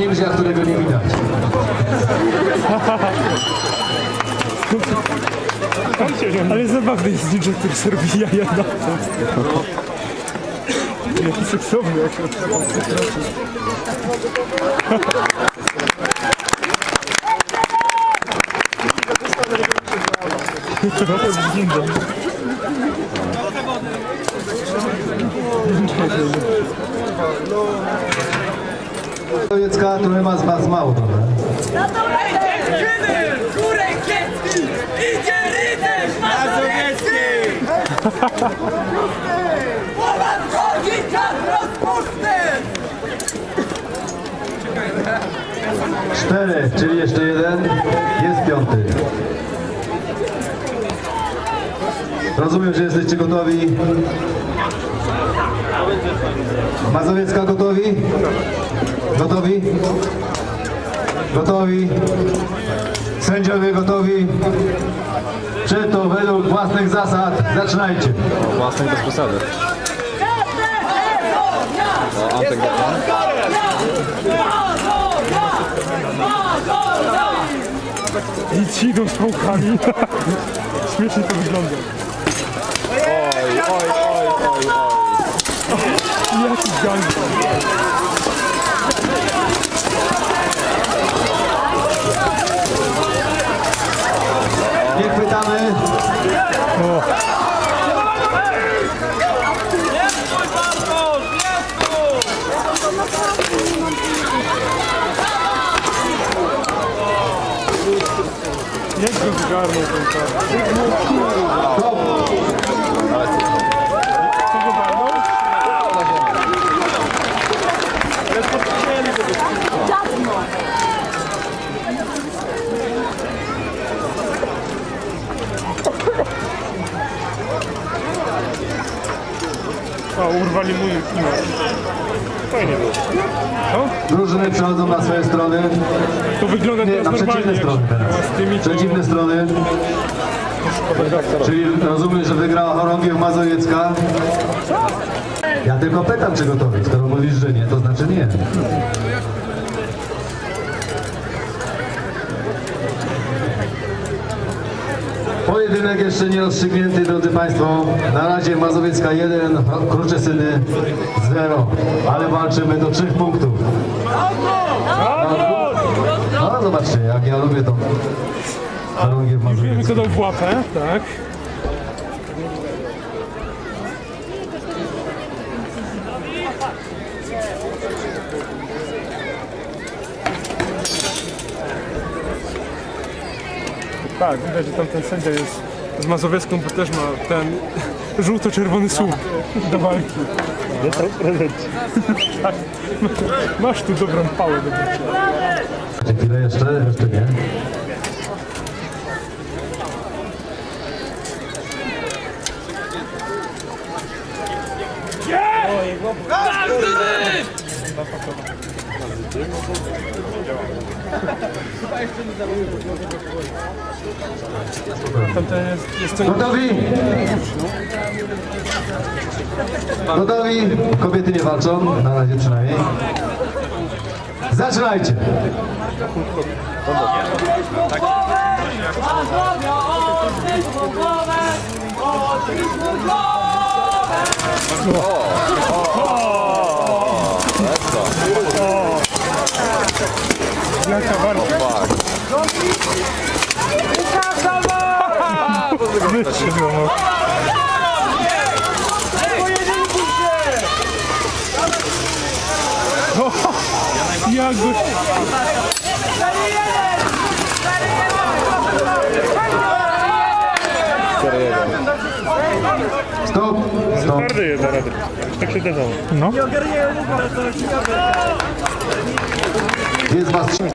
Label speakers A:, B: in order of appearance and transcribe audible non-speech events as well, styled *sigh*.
A: Niemcia, którego nie widać.
B: Ale zabawny jest ninja, który serwuje jaja. Jaki seksowny, z ninja.
A: Sowiecka, który ma z was mało trochę.
C: Dziewczyny! Górek kiepski! Idzie rycerz mazowiecki! Łomat chodzi czas rozpustny!
A: Cztery, czyli jeszcze jeden. Jest piąty. Rozumiem, że jesteście gotowi. Mazowiecka gotowi? Gotowi? Gotowi? Sędziowie gotowi? Czy to według własnych zasad? Zaczynajcie.
D: Własnej bez przesady. O, Antek.
B: I ci idą z pałkami. *laughs* Śmiesznie to wygląda.
D: Oj, oj, oj, oj, oj.
B: Jaki gang.
A: Chwytamy.
B: Jak go zgarnął ten kar? A, urwali mój klimat. Fajnie było.
A: Drużyny przechodzą na swoje strony.
B: To wygląda
A: Nie, na przeciwne strony teraz. Przeciwne strony. Czyli rozumiem, że wygrała chorągiew Mazowiecka. Ja tylko pytam, czy gotowi. Skoro mówisz, że nie, to znaczy nie. Pojedynek jeszcze nie rozstrzygnięty, drodzy Państwo. Na razie Mazowiecka 1, Kruczeszyny 0. Ale walczymy do 3 punktów. No zobaczcie, jak ja lubię tą chorągiew
B: Wiemy,
A: Mazowiecką.
B: kto dał w łapę, tak? Tak, widać, że tam ten sędzia jest z Mazowiecką, bo też ma ten *laughs* żółto-czerwony słup do walki. Dostał prezent. tak. Masz tu dobrą pałę do bicia.
A: Chwilę jeszcze, jeszcze nie.
B: Tamten jest, jest co
A: Gotowi? Gotowi? Kobiety nie walczą, na razie przynajmniej. Zaczynajcie!
C: Mazowia,
B: jaka walka. Wyszedł, no. Jak go...
A: Stop! Stop!
B: Twardy jest na radę. Tak się zdarzało. No.
A: Jest was